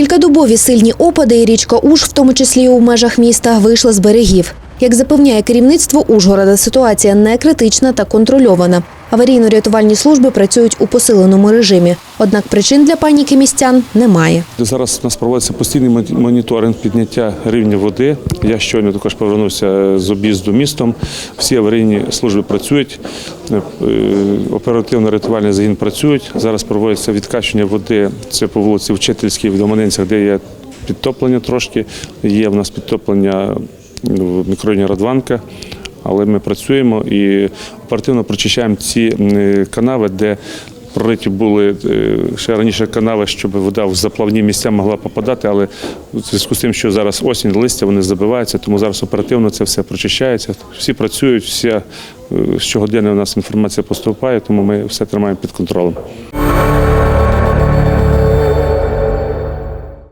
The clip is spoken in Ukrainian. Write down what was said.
Кількадобові сильні опади і річка Уж, в тому числі і у межах міста, вийшла з берегів. Як запевняє керівництво Ужгорода, ситуація не критична та контрольована. Аварійно-рятувальні служби працюють у посиленому режимі. Однак причин для паніки містян немає. Зараз у нас проводиться постійний моніторинг підняття рівня води. Я щойно також повернувся з об'їзду містом. Всі аварійні служби працюють, е, оперативно-рятувальний загін працюють. Зараз проводиться відкачування води. Це по вулиці Вчительській в Доманинцях, де є підтоплення трошки. Є в нас підтоплення в мікрорайоні Радванка. Але ми працюємо і оперативно прочищаємо ці канави, де прориті були е, ще раніше канави, щоб вода в заплавні місця могла попадати, але в зв'язку з тим, що зараз осінь, листя вони забиваються, тому зараз оперативно це все прочищається. Всі працюють, вся е, у нас інформація поступає, тому ми все тримаємо під контролем.